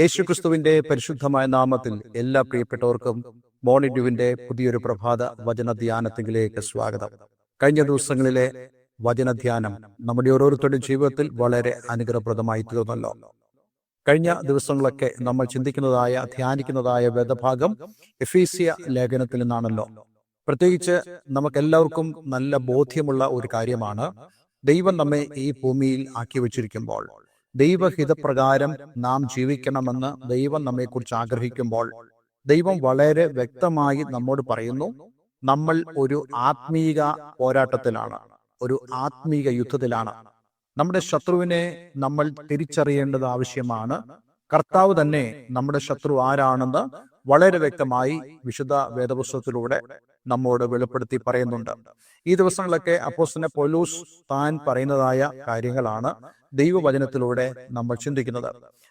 യേശുക്രിസ്തുവിന്റെ പരിശുദ്ധമായ നാമത്തിൽ എല്ലാ പ്രിയപ്പെട്ടവർക്കും മോണിഡ്യുവിന്റെ പുതിയൊരു പ്രഭാത വചന ധ്യാനത്തിലേക്ക് സ്വാഗതം. കഴിഞ്ഞ ദിവസങ്ങളിലെ വചനധ്യാനം നമ്മുടെ ഓരോരുത്തരുടെയും ജീവിതത്തിൽ വളരെ അനുഗ്രഹപ്രദമായി തീർന്നല്ലോ. കഴിഞ്ഞ ദിവസങ്ങളൊക്കെ നമ്മൾ ചിന്തിക്കുന്നതായ ധ്യാനിക്കുന്നതായ വേദഭാഗം എഫീസിയ ലേഖനത്തിൽ നിന്നാണല്ലോ. പ്രത്യേകിച്ച് നമുക്കെല്ലാവർക്കും നല്ല ബോധ്യമുള്ള ഒരു കാര്യമാണ് ദൈവം നമ്മെ ഈ ഭൂമിയിൽ ആക്കി വച്ചിരിക്കുമ്പോൾ. ദൈവഹിതപ്രകാരം നാം ജീവിക്കണമെന്ന് ദൈവം നമ്മെക്കുറിച്ച് ആഗ്രഹിക്കുമ്പോൾ ദൈവം വളരെ വ്യക്തമായി നമ്മോട് പറയുന്നു നമ്മൾ ഒരു ആത്മീക പോരാട്ടത്തിലാണ് ഒരു ആത്മീക യുദ്ധത്തിലാണ്. നമ്മുടെ ശത്രുവിനെ നമ്മൾ തിരിച്ചറിയേണ്ടത് ആവശ്യമാണ്. കർത്താവ് തന്നെ നമ്മുടെ ശത്രു ആരാണെന്ന് വളരെ വ്യക്തമായി വിശുദ്ധ വേദപുസ്തകത്തിലൂടെ നമ്മോട് വെളിപ്പെടുത്തി പറയുന്നുണ്ട്. ഈ ദിവസങ്ങളൊക്കെ അപ്പോസിനെ പോലൂസ് താൻ പറയുന്നതായ കാര്യങ്ങളാണ് ദൈവവചനത്തിലൂടെ നമ്മൾ ചിന്തിക്കുന്നത്.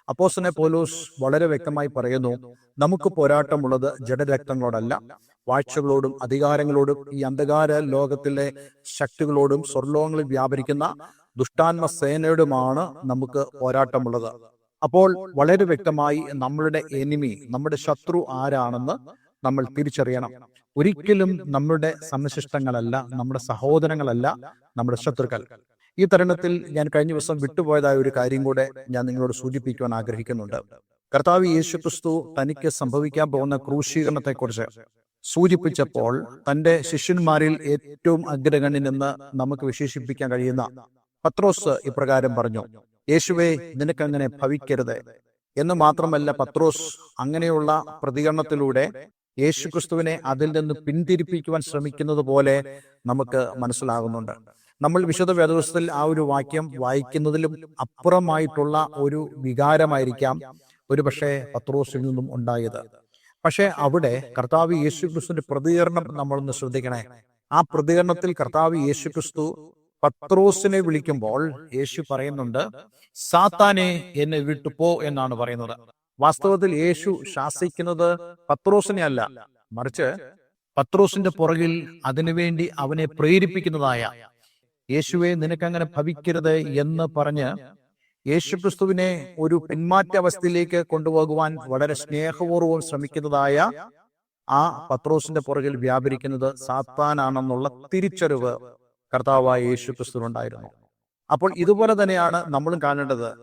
അപ്പോസിനെ പോലൂസ് വളരെ വ്യക്തമായി പറയുന്നു നമുക്ക് പോരാട്ടമുള്ളത് ജഡരക്തങ്ങളോടല്ല വാഴ്ചകളോടും അധികാരങ്ങളോടും ഈ അന്ധകാര ലോകത്തിലെ ശക്തികളോടും സ്വർലോകങ്ങളിൽ വ്യാപരിക്കുന്ന ദുഷ്ടാത്മ സേനയോടുമാണ് നമുക്ക് പോരാട്ടമുള്ളത്. അപ്പോൾ വളരെ വ്യക്തമായി നമ്മളുടെ എനിമി നമ്മുടെ ശത്രു ആരാണെന്ന് നമ്മൾ തിരിച്ചറിയണം. ഒരിക്കലും നമ്മുടെ സമശിഷ്ടങ്ങളല്ല നമ്മുടെ സഹോദരങ്ങളല്ല നമ്മുടെ ശത്രുക്കൾ. ഈ തരണത്തിൽ ഞാൻ കഴിഞ്ഞ ദിവസം വിട്ടുപോയതായ ഒരു കാര്യം കൂടെ ഞാൻ നിങ്ങളോട് സൂചിപ്പിക്കുവാൻ ആഗ്രഹിക്കുന്നുണ്ട്. കർത്താവ് യേശു ക്രിസ്തു തനിക്ക് സംഭവിക്കാൻ പോകുന്ന ക്രൂശീകരണത്തെക്കുറിച്ച് സൂചിപ്പിച്ചപ്പോൾ തന്റെ ശിഷ്യന്മാരിൽ ഏറ്റവും അഗ്രഗണ്യനെന്ന് നമുക്ക് വിശേഷിപ്പിക്കാൻ കഴിയുന്ന പത്രോസ് ഇപ്രകാരം പറഞ്ഞു. യേശുവെ നിനക്കങ്ങനെ ഭവിക്കരുത്. എന്ന് മാത്രമല്ല പത്രോസ് അങ്ങനെയുള്ള പ്രതികരണത്തിലൂടെ യേശുക്രിസ്തുവിനെ അതിൽ നിന്ന് പിന്തിരിപ്പിക്കുവാൻ ശ്രമിക്കുന്നത് പോലെ നമുക്ക് മനസ്സിലാകുന്നുണ്ട്. നമ്മൾ വിശുദ്ധ വേദപുസ്തകത്തിൽ ആ ഒരു വാക്യം വായിക്കുന്നതിലും അപ്പുറമായിട്ടുള്ള ഒരു വികാരമായിരിക്കാം ഒരു പക്ഷേ പത്രോസിൽ നിന്നും ഉണ്ടായത്. പക്ഷെ അവിടെ കർത്താവ് യേശുക്രിസ്തുവിന്റെ പ്രതികരണം നമ്മളൊന്ന് ശ്രദ്ധിക്കണേ. ആ പ്രതികരണത്തിൽ കർത്താവ് യേശുക്രിസ്തു പത്രോസിനെ വിളിക്കുമ്പോൾ യേശു പറയുന്നുണ്ട് സാത്താനെ എന്നെ വിട്ടുപോ എന്നാണ് പറയുന്നത്. വാസ്തവത്തിൽ യേശു ശാസിക്കുന്നത് പത്രോസിനെ അല്ല. മറിച്ച് പത്രോസിന്റെ പുറകിൽ അതിനുവേണ്ടി അവനെ പ്രേരിപ്പിക്കുന്നതായ യേശുവെ നിനക്കങ്ങനെ ഭവിക്കരുത് എന്ന് പറഞ്ഞ് യേശുക്രിസ്തുവിനെ ഒരു പിന്മാറ്റ അവസ്ഥയിലേക്ക് കൊണ്ടുപോകുവാൻ വളരെ സ്നേഹപൂർവം ശ്രമിക്കുന്നതായ ആ പത്രോസിന്റെ പുറകിൽ വ്യാപരിക്കുന്നത് സാത്താനാണെന്നുള്ള തിരിച്ചറിവ് കർത്താവായ യേശു ക്രിസ്തുവിനുണ്ടായിരുന്നു അപ്പോൾ ഇതുപോലെ തന്നെയാണ് നമ്മളും കാണേണ്ടത്.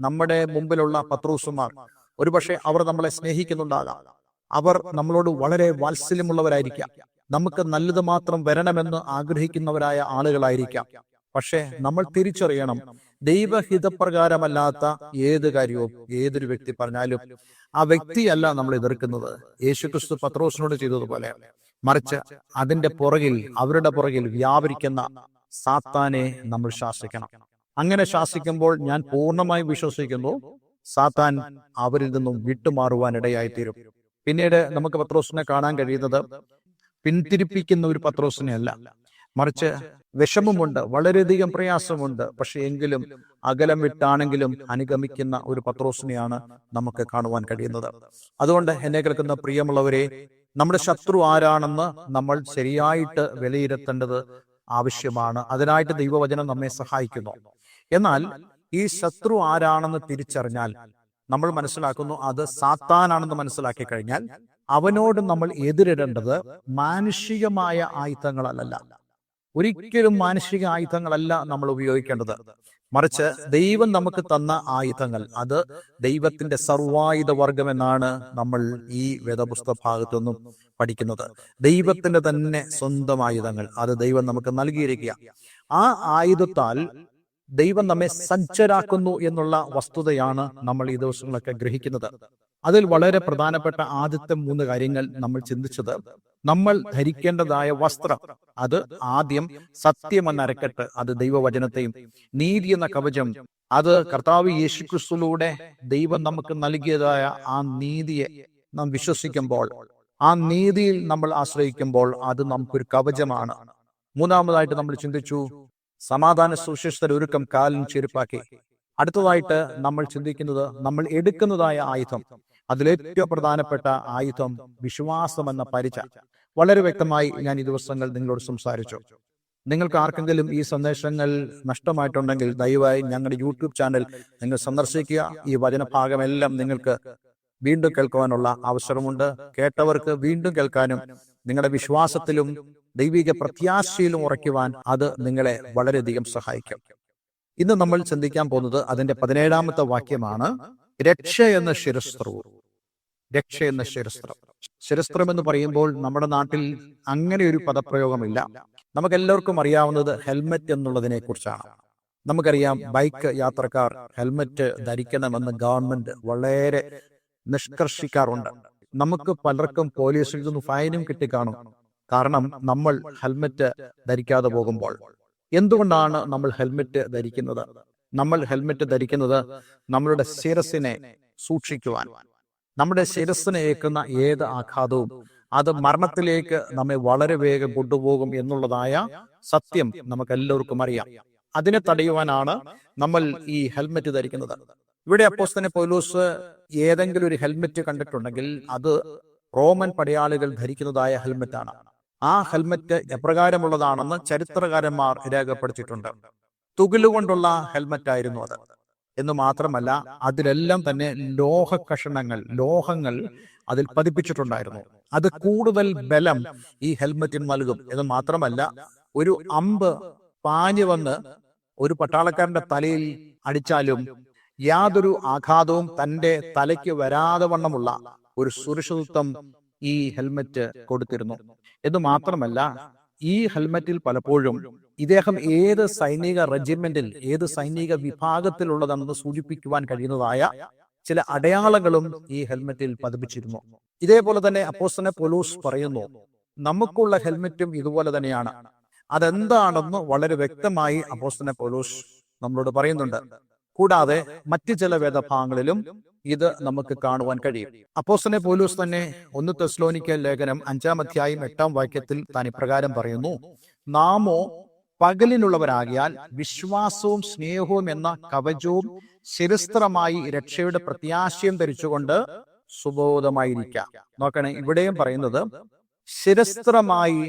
നമ്മുടെ മുമ്പിലുള്ള പത്രോസുമാർ ഒരുപക്ഷെ അവർ നമ്മളെ സ്നേഹിക്കുന്നുണ്ടാകാം. അവർ നമ്മളോട് വളരെ വാത്സല്യമുള്ളവരായിരിക്കാം. നമുക്ക് നല്ലത് മാത്രം വരണമെന്ന് ആഗ്രഹിക്കുന്നവരായ ആളുകളായിരിക്കാം. പക്ഷേ നമ്മൾ തിരിച്ചറിയണം ദൈവഹിതപ്രകാരമല്ലാത്ത ഏത് കാര്യവും ഏതൊരു വ്യക്തി പറഞ്ഞാലും ആ വ്യക്തിയല്ല നമ്മൾ എതിർക്കുന്നത്. യേശുക്രിസ്തു പത്രോസിനോട് ചെയ്തതുപോലെ. മറിച്ച് അതിന്റെ പുറകിൽ അവരുടെ പുറകിൽ വ്യാപരിക്കുന്ന സാത്താനെ നമ്മൾ ശാസിക്കണം. അങ്ങനെ ശാസിക്കുമ്പോൾ ഞാൻ പൂർണമായും വിശ്വസിക്കുന്നു. സാത്താൻ അവരിൽ നിന്നും വിട്ടുമാറുവാൻ ഇടയായിത്തീരും പിന്നീട് നമുക്ക് പത്രോസിനെ കാണാൻ കഴിയുന്നത് പിന്തിരിപ്പിക്കുന്ന ഒരു പത്രോസിനെ അല്ല. മറിച്ച് വിഷമമുണ്ട് വളരെയധികം പ്രയാസമുണ്ട്. പക്ഷെ എങ്കിലും അകലം വിട്ടാണെങ്കിലും അനുഗമിക്കുന്ന ഒരു പത്രോസിനെയാണ് നമുക്ക് കാണുവാൻ കഴിയുന്നത്. അതുകൊണ്ട് എന്നെ കേൾക്കുന്ന പ്രിയമുള്ളവരെ നമ്മുടെ ശത്രു ആരാണെന്ന് നമ്മൾ ശരിയായിട്ട് വിലയിരുത്തേണ്ടത് ആവശ്യമാണ്. അതിനായിട്ട് ദൈവവചനം നമ്മെ സഹായിക്കുന്നു. എന്നാൽ ഈ ശത്രു ആരാണെന്ന് തിരിച്ചറിഞ്ഞാൽ നമ്മൾ മനസ്സിലാക്കുന്നു അത് സാത്താനാണെന്ന് മനസ്സിലാക്കി കഴിഞ്ഞാൽ അവനോട് നമ്മൾ എതിരിടേണ്ടത് മാനുഷികമായ ആയുധങ്ങളല്ല. ഒരിക്കലും മാനുഷിക ആയുധങ്ങളല്ല നമ്മൾ ഉപയോഗിക്കേണ്ടത്. മറിച്ച് ദൈവം നമുക്ക് തന്ന ആയുധങ്ങൾ അത് ദൈവത്തിന്റെ സർവായുധ വർഗം എന്നാണ് നമ്മൾ ഈ വേദപുസ്തക ഭാഗത്തു നിന്നും പഠിക്കുന്നത്. ദൈവത്തിന്റെ തന്നെ സ്വന്തം ആയുധങ്ങൾ അത് ദൈവം നമുക്ക് നൽകിയിരിക്കുക. ആ ആയുധത്താൽ ദൈവം നമ്മെ സജ്ജരാക്കുന്നു എന്നുള്ള വസ്തുതയാണ് നമ്മൾ ഈ ദിവസങ്ങളൊക്കെ ഗ്രഹിക്കുന്നത്. അതിൽ വളരെ പ്രധാനപ്പെട്ട ആദ്യത്തെ മൂന്ന് കാര്യങ്ങൾ നമ്മൾ ചിന്തിച്ചത്. നമ്മൾ ധരിക്കേണ്ടതായ വസ്ത്രം. അത് ആദ്യം സത്യം എന്ന അരക്കെട്ട് അത് ദൈവവചനത്തെയും നീതി എന്ന കവചം അത് കർത്താവ് യേശുക്രിസ്തുലൂടെ ദൈവം നമുക്ക് നൽകിയതായ ആ നീതിയെ നാം വിശ്വസിക്കുമ്പോൾ ആ നീതിയിൽ നമ്മൾ ആശ്രയിക്കുമ്പോൾ അത് നമുക്കൊരു കവചമാണ്. മൂന്നാമതായിട്ട് നമ്മൾ ചിന്തിച്ചു സമാധാന സുശിഷ്ട ഒരുക്കം കാലിന് ചെരുപ്പാക്കി. അടുത്തതായിട്ട് നമ്മൾ ചിന്തിക്കുന്നത് നമ്മൾ എടുക്കുന്നതായ ആയുധം. അതിലേറ്റവും പ്രധാനപ്പെട്ട ആയുധം വിശ്വാസം എന്ന പരിച. വളരെ വ്യക്തമായി ഞാൻ ഈ ദിവസങ്ങൾ നിങ്ങളോട് സംസാരിച്ചു. നിങ്ങൾക്ക് ആർക്കെങ്കിലും ഈ സന്ദേശങ്ങൾ നഷ്ടമായിട്ടുണ്ടെങ്കിൽ ദയവായി ഞങ്ങളുടെ യൂട്യൂബ് ചാനൽ നിങ്ങൾ സന്ദർശിക്കുക. ഈ വചനഭാഗമെല്ലാം നിങ്ങൾക്ക് വീണ്ടും കേൾക്കുവാനുള്ള അവസരമുണ്ട്. കേട്ടവർക്ക് വീണ്ടും കേൾക്കാനും നിങ്ങളുടെ വിശ്വാസത്തിലും ദൈവിക പ്രത്യാശയിലും ഉറയ്ക്കുവാൻ അത് നിങ്ങളെ വളരെയധികം സഹായിക്കും. ഇന്ന് നമ്മൾ ചിന്തിക്കാൻ പോകുന്നത് അതിന്റെ പതിനേഴാമത്തെ വാക്യമാണ് രക്ഷ എന്ന ശിരസ്ത്രവും രക്ഷ എന്ന ശിരസ്ത്രം. ശിരസ്ത്രം എന്ന് പറയുമ്പോൾ നമ്മുടെ നാട്ടിൽ അങ്ങനെ ഒരു പദപ്രയോഗമില്ല. നമുക്ക് എല്ലാവർക്കും അറിയാവുന്നത് ഹെൽമെറ്റ് എന്നുള്ളതിനെ കുറിച്ചാണ്. നമുക്കറിയാം ബൈക്ക് യാത്രക്കാർ ഹെൽമെറ്റ് ധരിക്കണമെന്ന് ഗവൺമെന്റ് വളരെ നിഷ്കർഷിക്കാറുണ്ട്. നമുക്ക് പലർക്കും പോലീസിൽ നിന്ന് ഫൈനും കിട്ടിക്കാണും. കാരണം നമ്മൾ ഹെൽമറ്റ് ധരിക്കാതെ പോകുമ്പോൾ. എന്തുകൊണ്ടാണ് നമ്മൾ ഹെൽമറ്റ് ധരിക്കുന്നത്? നമ്മൾ ഹെൽമറ്റ് ധരിക്കുന്നത് നമ്മളുടെ ശിരസിനെ സൂക്ഷിക്കുവാൻ. നമ്മുടെ ശിരസിനെ ഏൽക്കുന്ന ഏത് ആഘാതവും അത് മരണത്തിലേക്ക് നമ്മെ വളരെ വേഗം കൊണ്ടുപോകും എന്നുള്ളതായ സത്യം നമുക്ക് എല്ലാവർക്കും അറിയാം. അതിനെ തടയുവാനാണ് നമ്മൾ ഈ ഹെൽമെറ്റ് ധരിക്കുന്നത്. ഇവിടെ അപ്പോസ്തനെ പൗലോസ് ഏതെങ്കിലും ഒരു ഹെൽമെറ്റ് കണ്ടിട്ടുണ്ടെങ്കിൽ അത് റോമൻ പടയാളികൾ ധരിക്കുന്നതായ ഹെൽമെറ്റാണ്. ആ ഹെൽമെറ്റ് എപ്രകാരമുള്ളതാണെന്ന് ചരിത്രകാരന്മാർ രേഖപ്പെടുത്തിയിട്ടുണ്ട്. തുകിലുകൊണ്ടുള്ള ഹെൽമെറ്റ് ആയിരുന്നു അത്. എന്ന് മാത്രമല്ല അതിലെല്ലാം തന്നെ ലോഹ കഷണങ്ങൾ ലോഹങ്ങൾ അതിൽ പതിപ്പിച്ചിട്ടുണ്ടായിരുന്നു. അത് കൂടുതൽ ബലം ഈ ഹെൽമെറ്റിന് നൽകും. എന്ന് മാത്രമല്ല ഒരു അമ്പ് പാഞ്ഞു വന്ന് ഒരു പട്ടാളക്കാരന്റെ തലയിൽ അടിച്ചാലും യാതൊരു ആഘാതവും തന്റെ തലയ്ക്ക് വരാതെ വണ്ണമുള്ള ഒരു സുരക്ഷിതത്വം ഈ ഹെൽമെറ്റ് കൊടുത്തിരുന്നു. എന്ന് മാത്രമല്ല ഈ ഹെൽമെറ്റിൽ പലപ്പോഴും ഇദ്ദേഹം ഏത് സൈനിക റെജിമെന്റിൽ ഏത് സൈനിക വിഭാഗത്തിലുള്ളതാണെന്ന് സൂചിപ്പിക്കുവാൻ കഴിയുന്നതായ ചില അടയാളങ്ങളും ഈ ഹെൽമെറ്റിൽ പതിപ്പിച്ചിരുന്നു. ഇതേപോലെ തന്നെ അപ്പോസ്തനെ പൊലൂസ് പറയുന്നു നമുക്കുള്ള ഹെൽമെറ്റും ഇതുപോലെ തന്നെയാണ്. അതെന്താണെന്ന് വളരെ വ്യക്തമായി അപ്പോസ്തനെ പൊലൂസ് നമ്മളോട് പറയുന്നുണ്ട്. കൂടാതെ മറ്റു ചില വേദഭാഗങ്ങളിലും ഇത് നമുക്ക് കാണുവാൻ കഴിയും. അപ്പോസ്തനെ പോലൂസ് തന്നെ ഒന്ന് തെസ്ലോനിക്ക ലേഖനം അഞ്ചാം അധ്യായം എട്ടാം വാക്യത്തിൽ താൻ ഇപ്രകാരം പറയുന്നു നാമോ പകലിനുള്ളവരാകിയാൽ വിശ്വാസവും സ്നേഹവും എന്ന കവചവും ശിരസ്ത്രമായി രക്ഷയുടെ പ്രത്യാശയം ധരിച്ചുകൊണ്ട് സുബോധമായിരിക്കാം. നോക്കണേ ഇവിടെയും പറയുന്നത് ശിരസ്ത്രമായി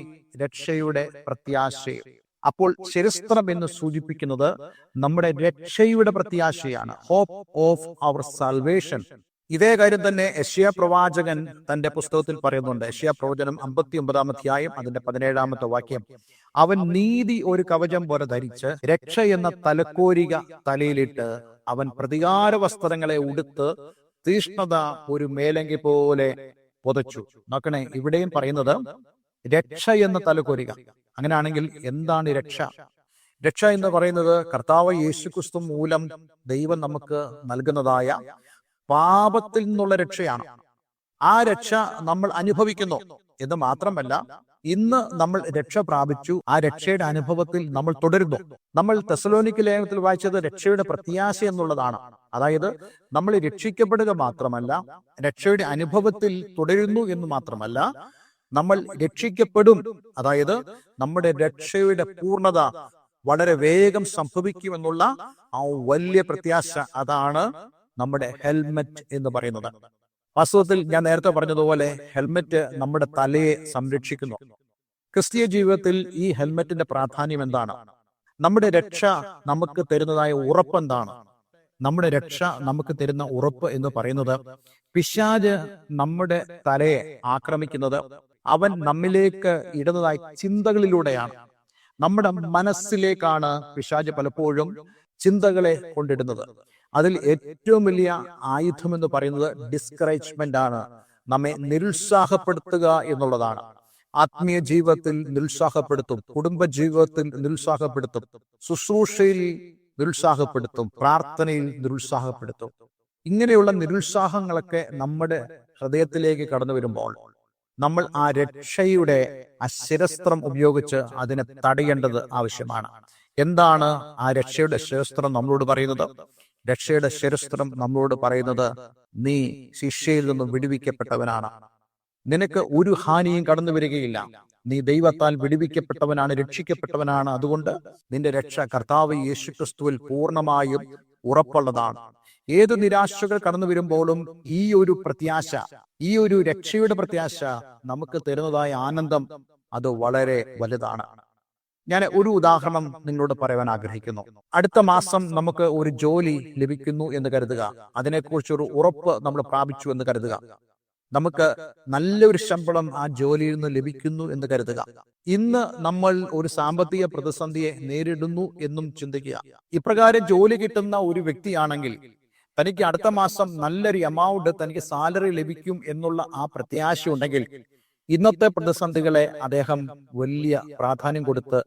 രക്ഷയുടെ പ്രത്യാശയം. അപ്പോൾ ശിരസ്ത്രം എന്ന് സൂചിപ്പിക്കുന്നത് നമ്മുടെ രക്ഷയുടെ പ്രത്യാശയാണ്. ഹോപ്പ് ഓഫ് അവർ സാൽവേഷൻ ഇതേ കാര്യം തന്നെ യഷ്യ പ്രവാചകൻ തന്റെ പുസ്തകത്തിൽ പറയുന്നുണ്ട്. യഷ്യ പ്രവചനം അമ്പത്തി ഒമ്പതാം അധ്യായം അതിന്റെ പതിനേഴാമത്തെ വാക്യം. അവൻ നീതി ഒരു കവചം പോലെ ധരിച്ച് രക്ഷ എന്ന തലക്കോരിക തലയിലിട്ട് അവൻ പ്രതികാര വസ്ത്രങ്ങളെ ഉടുത്ത് തീഷ്ണത ഒരു മേലങ്കി പോലെ പുതച്ചു. നോക്കണേ ഇവിടെയും പറയുന്നത് രക്ഷ എന്ന തലക്കോരിക. അങ്ങനെയാണെങ്കിൽ എന്താണ് രക്ഷ? രക്ഷ എന്ന് പറയുന്നത് കർത്താവ് യേശുക്രിസ്തു മൂലം ദൈവം നമുക്ക് നൽകുന്നതായ പാപത്തിൽ നിന്നുള്ള രക്ഷയാണ്. ആ രക്ഷ നമ്മൾ അനുഭവിക്കുന്നു. എന്ന് മാത്രമല്ല ഇന്ന് നമ്മൾ രക്ഷ പ്രാപിച്ചു. ആ രക്ഷയുടെ അനുഭവത്തിൽ നമ്മൾ തുടരുന്നു. നമ്മൾ തെസലോനിക്ക് ലേഖനത്തിൽ വായിച്ചത് രക്ഷയുടെ പ്രത്യാശ എന്നുള്ളതാണ്. അതായത് നമ്മൾ രക്ഷിക്കപ്പെടുക മാത്രമല്ല രക്ഷയുടെ അനുഭവത്തിൽ തുടരുന്നു എന്ന് മാത്രമല്ല നമ്മൾ രക്ഷിക്കപ്പെടും. അതായത് നമ്മുടെ രക്ഷയുടെ പൂർണത വളരെ വേഗം സംഭവിക്കുമെന്നുള്ള ആ വലിയ പ്രത്യാശ അതാണ് നമ്മുടെ ഹെൽമെറ്റ് എന്ന് പറയുന്നത്. വാസ്തവത്തിൽ ഞാൻ നേരത്തെ പറഞ്ഞതുപോലെ ഹെൽമെറ്റ് നമ്മുടെ തലയെ സംരക്ഷിക്കുന്നു. ക്രിസ്തീയ ജീവിതത്തിൽ ഈ ഹെൽമെറ്റിന്റെ പ്രാധാന്യം എന്താണ്? നമ്മുടെ രക്ഷ നമുക്ക് തരുന്നതായ ഉറപ്പ് എന്താണ്? നമ്മുടെ രക്ഷ നമുക്ക് തരുന്ന ഉറപ്പ് എന്ന് പറയുന്നത് പിശാജ് നമ്മുടെ തലയെ ആക്രമിക്കുന്നത് അവൻ നമ്മിലേക്ക് ഇടുന്നതായ ചിന്തകളിലൂടെയാണ്. നമ്മുടെ മനസ്സിലേക്കാണ് പിശാജ് പലപ്പോഴും ചിന്തകളെ കൊണ്ടിടുന്നത്. അതിൽ ഏറ്റവും വലിയ ആയുധം എന്ന് പറയുന്നത് ഡിസ്കറേജ്മെന്റ് ആണ്. നമ്മെ നിരുത്സാഹപ്പെടുത്തുക എന്നുള്ളതാണ്. ആത്മീയ ജീവിതത്തിൽ നിരുത്സാഹപ്പെടുത്തും കുടുംബ ജീവിതത്തിൽ നിരുത്സാഹപ്പെടുത്തും ശുശ്രൂഷയിൽ നിരുത്സാഹപ്പെടുത്തും പ്രാർത്ഥനയിൽ നിരുത്സാഹപ്പെടുത്തും. ഇങ്ങനെയുള്ള നിരുത്സാഹങ്ങളൊക്കെ നമ്മുടെ ഹൃദയത്തിലേക്ക് കടന്നു വരുമ്പോൾ നമ്മൾ ആ രക്ഷയുടെ ആ ശിരസ്ത്രം ഉപയോഗിച്ച് അതിനെ തടയേണ്ടത് ആവശ്യമാണ്. എന്താണ് ആ രക്ഷയുടെ ശിരസ്ത്രം നമ്മളോട് പറയുന്നത്? രക്ഷയുടെ ശിരസ്ത്രം നമ്മളോട് പറയുന്നത് നീ ശിക്ഷയിൽ നിന്നും വിടുവിക്കപ്പെട്ടവനാണ്. നിനക്ക് ഒരു ഹാനിയും കടന്നു വരികയില്ല. നീ ദൈവത്താൽ വിടുവിക്കപ്പെട്ടവനാണ് രക്ഷിക്കപ്പെട്ടവനാണ്. അതുകൊണ്ട് നിന്റെ രക്ഷ കർത്താവ് യേശുക്രിസ്തുവിൽ പൂർണമായും ഉറപ്പുള്ളതാണ്. ഏത് നിരാശകൾ കടന്നു വരുമ്പോഴും ഈ ഒരു പ്രത്യാശ ഈ ഒരു രക്ഷയുടെ പ്രത്യാശ നമുക്ക് തരുന്നതായ ആനന്ദം അത് വളരെ വലുതാണ്. ഞാൻ ഒരു ഉദാഹരണം നിങ്ങളോട് പറയാൻ ആഗ്രഹിക്കുന്നു. അടുത്ത മാസം നമുക്ക് ഒരു ജോലി ലഭിക്കുന്നു എന്ന് കരുതുക. അതിനെക്കുറിച്ച് ഒരു ഉറപ്പ് നമ്മൾ പ്രാപിച്ചു എന്ന് കരുതുക. നമുക്ക് നല്ലൊരു ശമ്പളം ആ ജോലിയിൽ നിന്ന് ലഭിക്കുന്നു എന്ന് കരുതുക. ഇന്ന് നമ്മൾ ഒരു സാമ്പത്തിക പ്രതിസന്ധിയെ നേരിടുന്നു എന്നും ചിന്തിക്കുക. ഇപ്രകാരം ജോലി കിട്ടുന്ന ഒരു വ്യക്തിയാണെങ്കിൽ തനിക്ക് അടുത്ത മാസം നല്ലൊരു എമൗണ്ട് തനിക്ക് സാലറി ലഭിക്കും എന്നുള്ള ആ പ്രത്യാശ ഉണ്ടെങ്കിൽ ഇന്നത്തെ പ്രതിസന്ധികളെ അദ്ദേഹം വലിയ പ്രാധാന്യം കൊടുത്ത്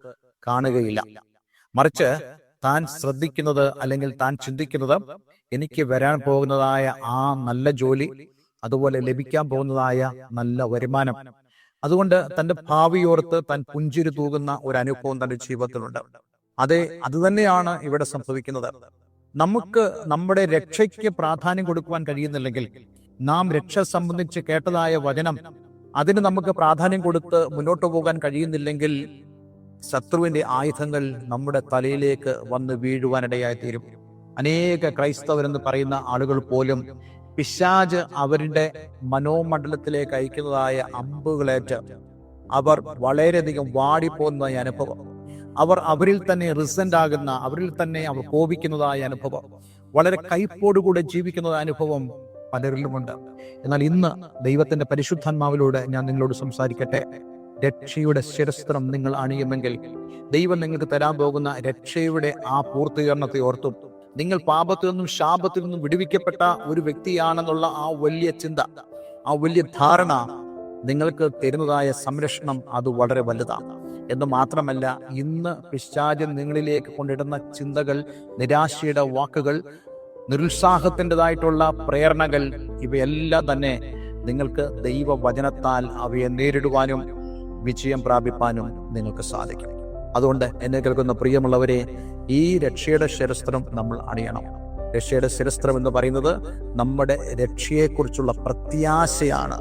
കാണുകയില്ല. മറിച്ച് താൻ ശ്രദ്ധിക്കുന്നത് അല്ലെങ്കിൽ താൻ ചിന്തിക്കുന്നത് എനിക്ക് വരാൻ പോകുന്നതായ ആ നല്ല ജോലി അതുപോലെ ലഭിക്കാൻ പോകുന്നതായ നല്ല വരുമാനം. അതുകൊണ്ട് തന്റെ ഭാവിയോർത്ത് താൻ പുഞ്ചിരി തൂകുന്ന ഒരു അനുഭവം തന്റെ ജീവിതത്തിലുണ്ട്. അതെ അത് തന്നെയാണ് ഇവിടെ സംഭവിക്കുന്നത്. നമുക്ക് നമ്മുടെ രക്ഷയ്ക്ക് പ്രാധാന്യം കൊടുക്കുവാൻ കഴിയുന്നില്ലെങ്കിൽ നാം രക്ഷ സംബന്ധിച്ച് കേട്ടതായ വചനം അതിന് നമുക്ക് പ്രാധാന്യം കൊടുത്ത് മുന്നോട്ട് പോകാൻ കഴിയുന്നില്ലെങ്കിൽ ശത്രുവിന്റെ ആയുധങ്ങൾ നമ്മുടെ തലയിലേക്ക് വന്ന് വീഴുവാനിടയായി തീരും. അനേക ക്രൈസ്തവരെന്ന് പറയുന്ന ആളുകൾ പോലും പിശാജ് അവരുടെ മനോമണ്ഡലത്തിലേക്ക് അയക്കുന്നതായ അമ്പുകളേറ്റ് അവർ വളരെയധികം വാടിപ്പോകുന്നതായ അനുഭവം. അവർ അവരിൽ തന്നെ റിസന്റ് ആകുന്ന അവരിൽ തന്നെ അവർ കോപിക്കുന്നതായ അനുഭവം. വളരെ കയ്പോടുകൂടെ ജീവിക്കുന്നതായ അനുഭവം പലരിലുമുണ്ട്. എന്നാൽ ഇന്ന് ദൈവത്തിന്റെ പരിശുദ്ധാത്മാവിലൂടെ ഞാൻ നിങ്ങളോട് സംസാരിക്കട്ടെ. രക്ഷയുടെ ശിരസ്ത്രം നിങ്ങൾ അണിയുമെങ്കിൽ ദൈവം നിങ്ങൾക്ക് തരാൻ പോകുന്ന രക്ഷയുടെ ആ പൂർത്തീകരണത്തെ ഓർത്തും. നിങ്ങൾ പാപത്തിൽ നിന്നും ശാപത്തിൽ നിന്നും വിടുവിക്കപ്പെട്ട ഒരു വ്യക്തിയാണെന്നുള്ള ആ വലിയ ചിന്ത ആ വലിയ ധാരണ നിങ്ങൾക്ക് തരുന്നതായ സംരക്ഷണം അത് വളരെ വലുതാണ്. എന്ന് മാത്രമല്ല ഇന്ന് പിശാചൻ നിങ്ങളിലേക്ക് കൊണ്ടിടുന്ന ചിന്തകൾ നിരാശയുടെ വാക്കുകൾ നിരുത്സാഹത്തിന്റെതായിട്ടുള്ള പ്രേരണകൾ ഇവയെല്ലാം തന്നെ നിങ്ങൾക്ക് ദൈവവചനത്താൽ അവയെ നേരിടുവാനും വിജയം പ്രാപിപ്പാനും നിങ്ങൾക്ക് സാധിക്കും. അതുകൊണ്ട് എന്നെ കേൾക്കുന്ന പ്രിയമുള്ളവരെ ഈ രക്ഷയുടെ ശിരസ്ത്രം നമ്മൾ അണിയണം. രക്ഷയുടെ ശിരസ്ത്രം എന്ന് പറയുന്നത് നമ്മുടെ രക്ഷയെക്കുറിച്ചുള്ള പ്രത്യാശയാണ്.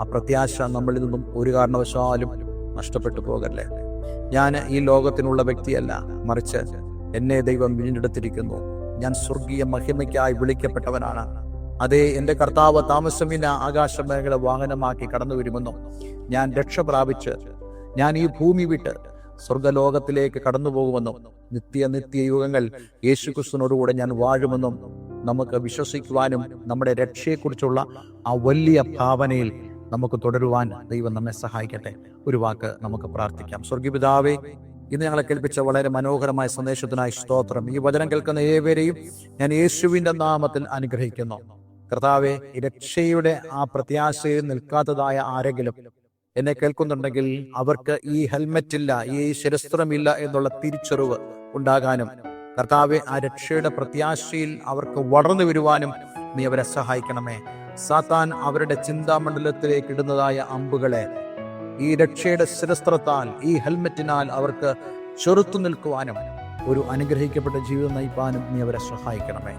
ആ പ്രത്യാശ നമ്മളിൽ നിന്നും ഒരു കാരണവശാലും നഷ്ടപ്പെട്ടു പോകല്ലേ? ഞാൻ ഈ ലോകത്തിനുള്ള വ്യക്തിയല്ല. മറിച്ച് എന്നെ ദൈവം വീണ്ടെടുത്തിരിക്കുന്നു. ഞാൻ സ്വർഗീയ മഹിമയ്ക്കായി വിളിക്കപ്പെട്ടവനാണ്. അതേ എന്റെ കർത്താവ് താമസമില്ല ആകാശമേഖല വാഹനമാക്കി കടന്നു വരുമെന്നും? ഞാൻ രക്ഷ പ്രാപിച്ച് ഞാൻ ഈ ഭൂമി വിട്ട് സ്വർഗലോകത്തിലേക്ക് കടന്നു പോകുമെന്നും? നിത്യ നിത്യ യുഗങ്ങൾ യേശുക്രിസ്തുവിനോടുകൂടെ ഞാൻ വാഴുമെന്നും നമുക്ക് വിശ്വസിക്കുവാനും നമ്മുടെ രക്ഷയെക്കുറിച്ചുള്ള ആ വലിയ ഭാവനയിൽ നമുക്ക് തുടരുവാൻ ദൈവം നമ്മെ സഹായിക്കട്ടെ. ഒരു വാക്ക് നമുക്ക് പ്രാർത്ഥിക്കാം. സ്വർഗീപിതാവേ ഇന്ന് ഞങ്ങളെ കേൾപ്പിച്ച വളരെ മനോഹരമായ സന്ദേശത്തിനായി സ്തോത്രം. ഈ വചനം കേൾക്കുന്ന ഏവരെയും ഞാൻ യേശുവിന്റെ നാമത്തിൽ അനുഗ്രഹിക്കുന്നു. കർത്താവെ രക്ഷയുടെ ആ പ്രത്യാശയിൽ നിൽക്കാത്തതായ ആരെങ്കിലും എന്നെ കേൾക്കുന്നുണ്ടെങ്കിൽ അവർക്ക് ഈ ഹെൽമെറ്റ് ഇല്ല ഈ ശിരസ്ത്രമില്ല എന്നുള്ള തിരിച്ചറിവ് ഉണ്ടാകാനും കർത്താവെ ആ രക്ഷയുടെ പ്രത്യാശയിൽ അവർക്ക് വളർന്നു വരുവാനും നീ അവരെ സഹായിക്കണമേ. സാത്താൻ അവരുടെ ചിന്താമണ്ഡലത്തിലേക്ക് ഇടുന്നതായ അമ്പുകളെ ഈ രക്ഷയുടെ ശിരസ്ത്രത്താൽ ഈ ഹെൽമെറ്റിനാൽ അവർക്ക് ചെറുത്തു നിൽക്കുവാനും ഒരു അനുഗ്രഹിക്കപ്പെട്ട ജീവിതം നയിപ്പാനും നീ അവരെ സഹായിക്കണമേ.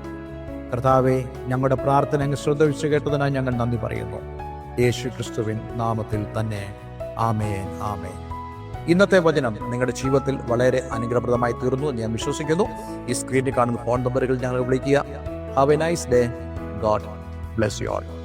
കർത്താവെ ഞങ്ങളുടെ പ്രാർത്ഥന അങ്ങ് ശ്രദ്ധ ശ്രദ്ധിച്ചു കേട്ടതിനായി ഞങ്ങൾ നന്ദി പറയുന്നു. യേശു ക്രിസ്തുവിൻ നാമത്തിൽ തന്നെ ആമേൻ ആമേൻ. ഇന്നത്തെ വചനം നിങ്ങളുടെ ജീവിതത്തിൽ വളരെ അനുഗ്രഹപ്രദമായി തീർന്നു ഞാൻ വിശ്വസിക്കുന്നു. ഈ സ്ക്രീനിൽ കാണുന്ന ഫോൺ നമ്പറുകൾ ഞങ്ങൾ വിളിക്കുക. Have a nice day God bless you all